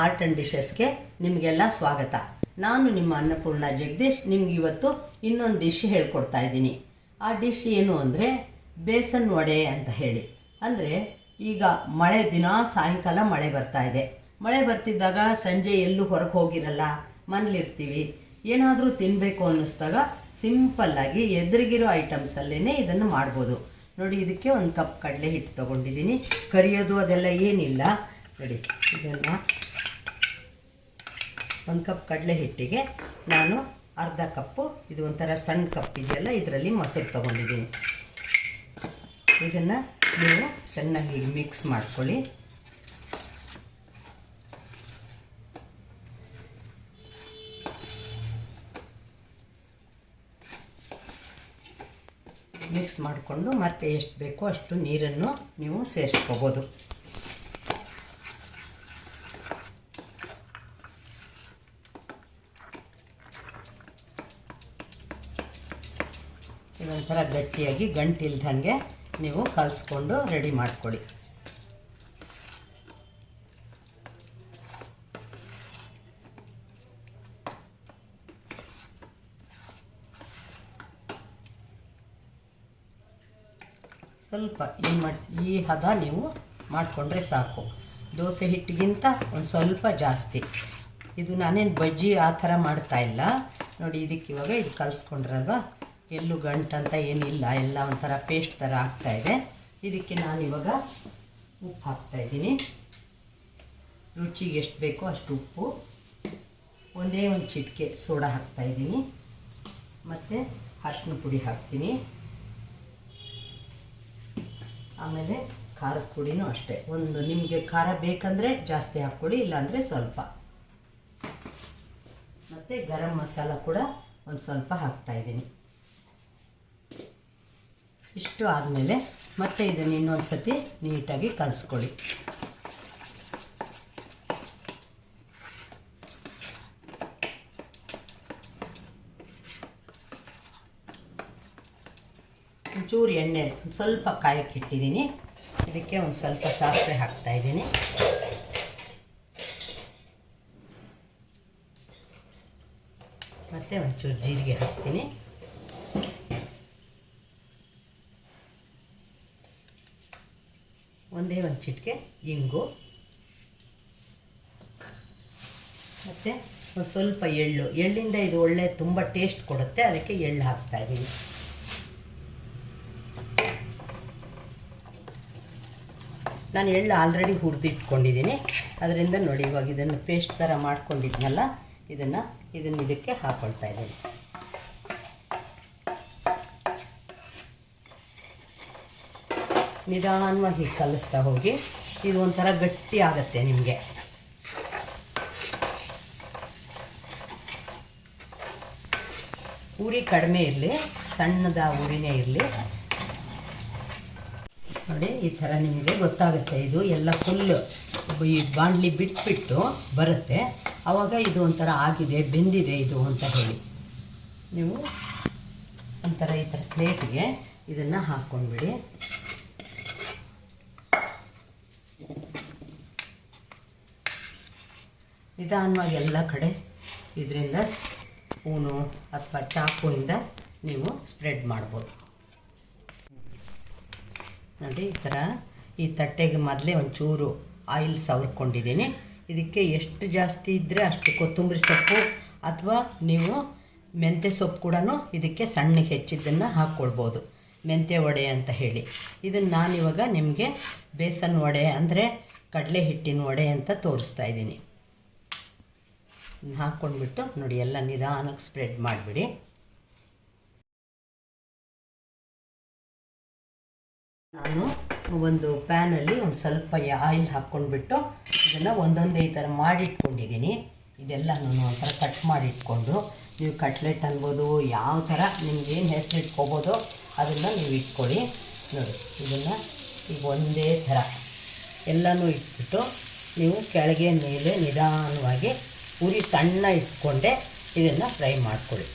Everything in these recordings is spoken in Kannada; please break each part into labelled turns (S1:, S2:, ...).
S1: ಆರ್ಟ್ ಆ್ಯಂಡ್ ಡಿಶಸ್ಗೆ ನಿಮಗೆಲ್ಲ ಸ್ವಾಗತ. ನಾನು ನಿಮ್ಮ ಅನ್ನಪೂರ್ಣ ಜಗದೀಶ್, ನಿಮ್ಗೆ ಇವತ್ತು ಇನ್ನೊಂದು ಡಿಶ್ ಹೇಳ್ಕೊಡ್ತಾ ಇದ್ದೀನಿ. ಆ ಡಿಶ್ ಏನು ಅಂದರೆ ಬೇಸನ್ ವಡೆ ಅಂತ ಹೇಳಿ. ಅಂದರೆ ಈಗ ಮಳೆ ದಿನ, ಸಾಯಂಕಾಲ ಮಳೆ ಬರ್ತಾ ಇದೆ. ಮಳೆ ಬರ್ತಿದ್ದಾಗ ಸಂಜೆ ಎಲ್ಲೂ ಹೊರಗೆ ಹೋಗಿರಲ್ಲ, ಮನೇಲಿರ್ತೀವಿ. ಏನಾದರೂ ತಿನ್ನಬೇಕು ಅನ್ನಿಸ್ದಾಗ ಸಿಂಪಲ್ಲಾಗಿ ಎದುರಿಗಿರೋ ಐಟಮ್ಸಲ್ಲೇ ಇದನ್ನು ಮಾಡ್ಬೋದು. ನೋಡಿ, ಇದಕ್ಕೆ ಒಂದು ಕಪ್ ಕಡಲೆ ಹಿಟ್ಟು ತೊಗೊಂಡಿದ್ದೀನಿ. ಕರಿಯೋದು ಅದೆಲ್ಲ ಏನಿಲ್ಲ. ನೋಡಿ, ಇದನ್ನು ಒಂದು ಕಪ್ ಕಡಲೆ ಹಿಟ್ಟಿಗೆ ನಾನು ಅರ್ಧ ಕಪ್ಪು, ಇದು ಒಂಥರ ಸಣ್ಣ ಕಪ್ ಇದೆಯಲ್ಲ, ಇದರಲ್ಲಿ ಮೊಸರು ತೊಗೊಂಡಿದ್ದೀನಿ. ಇದನ್ನು ನೀವು ಚೆನ್ನಾಗಿ ಮಿಕ್ಸ್ ಮಾಡ್ಕೊಳ್ಳಿ. ಮಿಕ್ಸ್ ಮಾಡಿಕೊಂಡು ಮತ್ತೆ ಎಷ್ಟು ಬೇಕೋ ಅಷ್ಟು ನೀರನ್ನು ನೀವು ಸೇರಿಸ್ಕೋಬೋದು. ಇದೊಂಥರ ಗಟ್ಟಿಯಾಗಿ ಗಂಟಿಲ್ದಂಗೆ ನೀವು ಕಲಿಸ್ಕೊಂಡು ರೆಡಿ ಮಾಡ್ಕೊಳ್ಳಿ. ಸ್ವಲ್ಪ ಏನು ಮಾಡಿ ಈ ಹದ ನೀವು ಮಾಡಿಕೊಂಡ್ರೆ ಸಾಕು. ದೋಸೆ ಹಿಟ್ಟಿಗಿಂತ ಒಂದು ಸ್ವಲ್ಪ ಜಾಸ್ತಿ. ಇದು ನಾನೇನು ಬಜ್ಜಿ ಆ ಥರ ಮಾಡ್ತಾ ಇಲ್ಲ. ನೋಡಿ, ಇದಕ್ಕೆ ಇವಾಗ ಇದು ಕಲಿಸ್ಕೊಂಡ್ರಲ್ವ? ಎಲ್ಲೂ ಗಂಟಂತ ಏನಿಲ್ಲ, ಎಲ್ಲ ಒಂಥರ ಪೇಸ್ಟ್ ಥರ ಇದೆ. ಇದಕ್ಕೆ ನಾನು ಇವಾಗ ಉಪ್ಪು ಹಾಕ್ತಾಯಿದ್ದೀನಿ ರುಚಿಗೆ ಎಷ್ಟು ಬೇಕೋ ಅಷ್ಟು ಉಪ್ಪು. ಒಂದೇ ಒಂದು ಚಿಟಿಕೆ ಸೋಡಾ ಹಾಕ್ತಾಯಿದ್ದೀನಿ ಮತ್ತು ಅರಿಶಿನ ಪುಡಿ ಹಾಕ್ತೀನಿ. ಆಮೇಲೆ ಖಾರದ ಪುಡಿನೂ ಅಷ್ಟೇ. ಒಂದು ನಿಮಗೆ ಖಾರ ಬೇಕಂದರೆ ಜಾಸ್ತಿ ಹಾಕ್ಕೊಡಿ, ಇಲ್ಲಾಂದರೆ ಸ್ವಲ್ಪ. ಮತ್ತು ಗರಂ ಮಸಾಲ ಕೂಡ ಒಂದು ಸ್ವಲ್ಪ ಹಾಕ್ತಾಯಿದ್ದೀನಿ ಇಷ್ಟು ಆದಮೇಲೆ ಮತ್ತೆ ಇದನ್ನು ಇನ್ನೊಂದು ಸತಿ ನೀಟಾಗಿ ಕಲಿಸ್ಕೊಳ್ಳಿ. ಒಂಚೂರು ಎಣ್ಣೆ, ಸ್ವಲ್ಪ ಕಾಯಕ್ಕೆ ಇಟ್ಟಿದ್ದೀನಿ. ಇದಕ್ಕೆ ಒಂದು ಸ್ವಲ್ಪ ಸಾಸಿವೆ ಹಾಕ್ತಾ ಇದ್ದೀನಿ. ಮತ್ತು ಒಂಚೂರು ಜೀರಿಗೆ ಹಾಕ್ತೀನಿ ಒಂದೇ ಒಂದು ಚಿಟಿಕೆ, ಇಂಗು. ಮತ್ತು ಒಂದು ಸ್ವಲ್ಪ ಎಳ್ಳು. ಎಳ್ಳಿಂದ ಇದು ಒಳ್ಳೆ ತುಂಬ ಟೇಸ್ಟ್ ಕೊಡುತ್ತೆ. ಅದಕ್ಕೆ ಎಳ್ಳು ಹಾಕ್ತಾ ಇದ್ದೀನಿ. ನಾನು ಎಳ್ಳು ಆಲ್ರೆಡಿ ಹುರಿದಿಟ್ಕೊಂಡಿದ್ದೀನಿ. ಅದರಿಂದ ನೋಡಿ ಇವಾಗ ಇದನ್ನು ಪೇಸ್ಟ್ ಥರ ಮಾಡ್ಕೊಂಡಿದ್ನಲ್ಲ? ಇದನ್ನು ಇದನ್ನು ಇದಕ್ಕೆ ಹಾಕ್ಕೊಳ್ತಾ ಇದ್ದೀನಿ. ನಿಧಾನವಾಗಿ ಕಲಿಸ್ತಾ ಹೋಗಿ. ಇದು ಒಂಥರ ಗಟ್ಟಿ ಆಗುತ್ತೆ ನಿಮಗೆ. ಉರಿ ಕಡಿಮೆ ಇರಲಿ, ಸಣ್ಣದ ಉರಿನೇ ಇರಲಿ. ನೋಡಿ, ಈ ಥರ ನಿಮಗೆ ಗೊತ್ತಾಗುತ್ತೆ. ಇದು ಎಲ್ಲ ಫುಲ್ಲು ಈ ಬಾಂಡ್ಲಿ ಬಿಟ್ಬಿಟ್ಟು ಬರುತ್ತೆ. ಆವಾಗ ಇದು ಒಂಥರ ಆಗಿದೆ, ಬೆಂದಿದೆ ಇದು ಅಂತ ಹೇಳಿ. ನೀವು ಒಂಥರ ಈ ಥರ ಪ್ಲೇಟಿಗೆ ಇದನ್ನು ಹಾಕ್ಕೊಂಡ್ಬಿಡಿ. ನಿಧಾನವಾಗಿ ಎಲ್ಲ ಕಡೆ ಇದರಿಂದ ಸ್ಪೂನು ಅಥವಾ ಚಾಕುವಿಂದ ನೀವು ಸ್ಪ್ರೆಡ್ ಮಾಡ್ಬೋದು. ನೋಡಿ, ಈ ಥರ ಈ ತಟ್ಟೆಗೆ ಮೊದಲೇ ಒಂಚೂರು ಆಯಿಲ್ ಸವರ್ಕೊಂಡಿದ್ದೀನಿ. ಇದಕ್ಕೆ ಎಷ್ಟು ಜಾಸ್ತಿ ಇದ್ದರೆ ಅಷ್ಟು ಕೊತ್ತಂಬರಿ ಸೊಪ್ಪು ಅಥವಾ ನೀವು ಮೆಂತ್ಯ ಸೊಪ್ಪು ಕೂಡ ಇದಕ್ಕೆ ಸಣ್ಣಗೆ ಹೆಚ್ಚಿದ್ದನ್ನು ಹಾಕ್ಕೊಳ್ಬೋದು. ಮೆಂತ್ಯ ವಡೆ ಅಂತ ಹೇಳಿ. ಇದನ್ನು ನಾನಿವಾಗ ನಿಮಗೆ ಬೇಸನ್ ವಡೆ ಅಂದರೆ ಕಡಲೆ ಹಿಟ್ಟಿನ ವಡೆ ಅಂತ ತೋರಿಸ್ತಾ ಇದ್ದೀನಿ. ಹಾಕ್ಕೊಂಡ್ಬಿಟ್ಟು ನೋಡಿ, ಎಲ್ಲ ನಿಧಾನಕ್ಕೆ ಸ್ಪ್ರೆಡ್ ಮಾಡಿಬಿಡಿ. ನಾನು ಒಂದು ಪ್ಯಾನಲ್ಲಿ ಒಂದು ಸ್ವಲ್ಪ ಆಯಿಲ್ ಹಾಕ್ಕೊಂಡ್ಬಿಟ್ಟು ಇದನ್ನು ಒಂದೊಂದೇ ಥರ ಮಾಡಿಟ್ಕೊಂಡಿದ್ದೀನಿ. ಇದೆಲ್ಲನೂ ಒಂಥರ ಕಟ್ ಮಾಡಿಟ್ಕೊಂಡು, ನೀವು ಕಟ್ಲೆಟ್ ಅನ್ಬೋದು, ಯಾವ ಥರ ನಿಮ್ಗೆ ಏನು ಹೆಸರು ಇಟ್ಕೋಬೋದೋ ಅದನ್ನು ನೀವು ಇಟ್ಕೊಳ್ಳಿ. ನೋಡಿ, ಇದನ್ನು ಈಗ ಒಂದೇ ಥರ ಎಲ್ಲನೂ ಇಟ್ಬಿಟ್ಟು ನೀವು ಕೆಳಗೆ ಮೇಲೆ ನಿಧಾನವಾಗಿ ಉರಿ ಸಣ್ಣ ಇಟ್ಕೊಂಡೆ ಇದನ್ನು ಫ್ರೈ ಮಾಡ್ಕೊಳ್ಳಿ.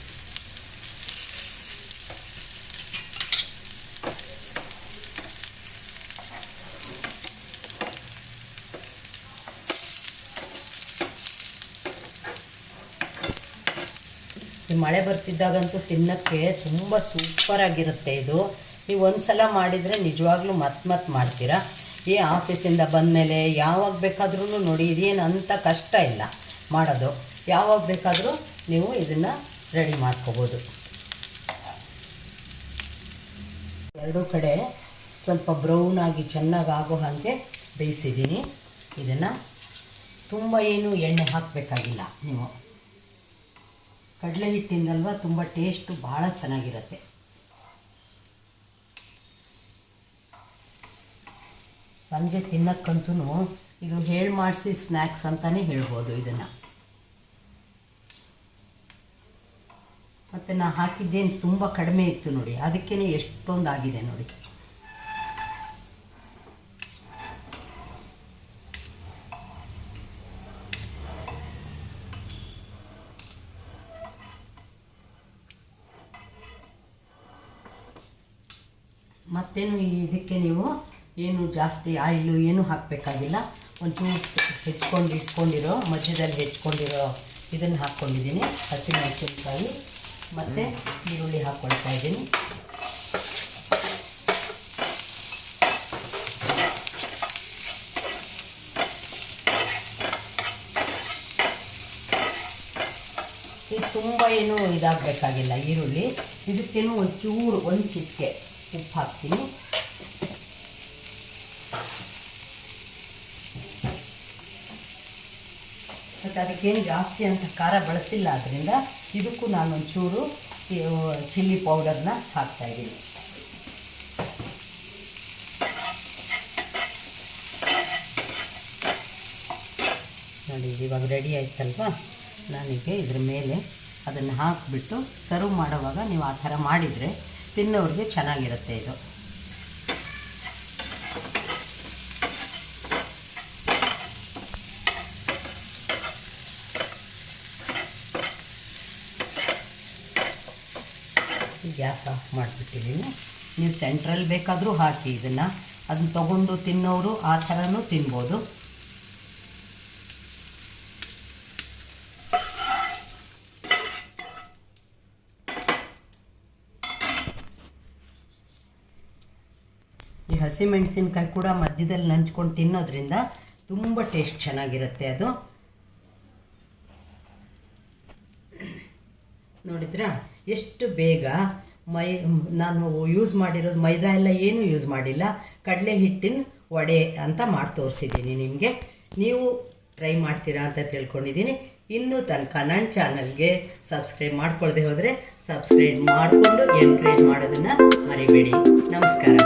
S1: ಈ ಮಳೆ ಬರ್ತಿದ್ದಾಗಂತೂ ತಿನ್ನೋಕ್ಕೆ ತುಂಬ ಸೂಪರಾಗಿರುತ್ತೆ ಇದು. ನೀವು ಒಂದು ಸಲ ಮಾಡಿದರೆ ನಿಜವಾಗ್ಲೂ ಮತ್ ಮತ್ತೆ ಮಾಡ್ತೀರಾ. ಈ ಆಫೀಸಿಂದ ಬಂದಮೇಲೆ ಯಾವಾಗ ಬೇಕಾದ್ರೂ ನೋಡಿ ಇದೇನು ಅಂತ ಕಷ್ಟ ಇಲ್ಲ. ಮಾಡೋದು. ಯಾವಾಗ ಬೇಕಾದರೂ ನೀವು ಇದನ್ನು ರೆಡಿ ಮಾಡ್ಕೋಬೋದು. ಎರಡೂ ಕಡೆ ಸ್ವಲ್ಪ ಬ್ರೌನ್ ಆಗಿ ಚೆನ್ನಾಗಿ ಆಗೋ ಹಾಗೆ ಬೇಯಿಸಿದ್ದೀನಿ. ಇದನ್ನು ತುಂಬ ಏನು ಎಣ್ಣೆ ಹಾಕಬೇಕಾಗಿಲ್ಲ ನೀವು. ಕಡಲೆ ಹಿಟ್ಟಿಂದಲ್ವ ತುಂಬ ಟೇಸ್ಟು ಭಾಳ ಚೆನ್ನಾಗಿರುತ್ತೆ. ಸಂಜೆ ತಿನ್ನಕ್ಕಂತೂ ಇದು ಹೇಳಿ ಮಾಡಿಸಿ ಸ್ನ್ಯಾಕ್ಸ್ ಅಂತಲೇ ಹೇಳ್ಬೋದು ಇದನ್ನು. ಮತ್ತು ನಾ ಹಾಕಿದ್ದೇನು ತುಂಬ ಕಡಿಮೆ ಇತ್ತು ನೋಡಿ ಅದಕ್ಕೇ ಎಷ್ಟೊಂದು ಆಗಿದೆ ನೋಡಿ. ಮತ್ತೇನು ಇದಕ್ಕೆ ನೀವು ಏನು ಜಾಸ್ತಿ ಆಯಿಲು ಏನು ಹಾಕಬೇಕಾಗಿಲ್ಲ? ಒಂಚೂರು ಹೆಚ್ಕೊಂಡು ಇಟ್ಕೊಂಡಿರೋ, ಮಧ್ಯದಲ್ಲಿ ಹೆಚ್ಕೊಂಡಿರೋ ಇದನ್ನು ಹಾಕ್ಕೊಂಡಿದ್ದೀನಿ. ಹಸಿಮೆಣಸಿನ್ಕಾಯಿ ಮತ್ತು ಈರುಳ್ಳಿ ಹಾಕ್ಕೊಳ್ತಾ ಇದ್ದೀನಿ. ಇದು ತುಂಬ ಏನು ಇದಾಗಬೇಕಾಗಿಲ್ಲ ಈರುಳ್ಳಿ. ಇದಕ್ಕೇನು ಒಂಚೂರು ಒಂದು ಚಿಟಿಕೆ. ಉಪ್ಪು ಹಾಕ್ತೀನಿ. ಮತ್ತು ಅದಕ್ಕೇನು ಜಾಸ್ತಿ ಅಂತ ಖಾರ ಬಳಸಿಲ್ಲ ಆದ್ದರಿಂದ ಇದಕ್ಕೂ ನಾನು ಒಂಚೂರು ಚಿಲ್ಲಿ ಪೌಡರ್ನ ಹಾಕ್ತಾಯಿದ್ದೀನಿ ನೋಡಿ, ಇವಾಗ ರೆಡಿ ಆಯ್ತಲ್ವಾ? ನಾನೀಗ ಇದ್ರ ಮೇಲೆ ಅದನ್ನು ಹಾಕಿಬಿಟ್ಟು ಸರ್ವ್ ಮಾಡೋವಾಗ ನೀವು ಆ ಥರ ಮಾಡಿದರೆ ತಿನ್ನೋರಿಗೆ ಚೆನ್ನಾಗಿರುತ್ತೆ ಇದು. ಗ್ಯಾಸ್ ಆಫ್ ಮಾಡಿಬಿಟ್ಟಿದ್ದೀನಿ ನೀವು ಸೆಂಟ್ರಲ್ಲಿ ಬೇಕಾದರೂ ಹಾಕಿ ಇದನ್ನು. ಅದನ್ನ ತೊಗೊಂಡು ತಿನ್ನೋರು ಆ ಥರನೂ ತಿನ್ಬೋದು. ಈ ಹಸಿಮೆಣಸಿನ್ಕಾಯಿ ಕೂಡ ಮಧ್ಯದಲ್ಲಿ ನಂಚ್ಕೊಂಡು ತಿನ್ನೋದ್ರಿಂದ ತುಂಬ ಟೇಸ್ಟ್ ಚೆನ್ನಾಗಿರುತ್ತೆ ಅದು. ನೋಡಿದ್ರಾ? ಎಷ್ಟು ಬೇಗ ಮೈ, ನಾನು ಯೂಸ್ ಮಾಡಿರೋದು ಮೈದಾ ಎಲ್ಲ ಏನೂ ಯೂಸ್ ಮಾಡಿಲ್ಲ. ಕಡಲೆ ಹಿಟ್ಟಿನ ವಡೆ ಅಂತ ಮಾಡಿ ತೋರಿಸಿದ್ದೀನಿ ನಿಮಗೆ. ನೀವು ಟ್ರೈ ಮಾಡ್ತೀರಾ ಅಂತ ತಿಳ್ಕೊಂಡಿದ್ದೀನಿ. ಇನ್ನೂ ತನಕ ನನ್ನ ಚಾನಲ್ಗೆ ಸಬ್ಸ್ಕ್ರೈಬ್ ಮಾಡ್ಕೊಳ್ಳದೆ ಹೋದರೆ ಸಬ್ಸ್ಕ್ರೈಬ್ ಮಾಡಿಕೊಂಡು ಎನ್ಕರೇಜ್ ಮಾಡೋದನ್ನು ಮರಿಬೇಡಿ. ನಮಸ್ಕಾರ.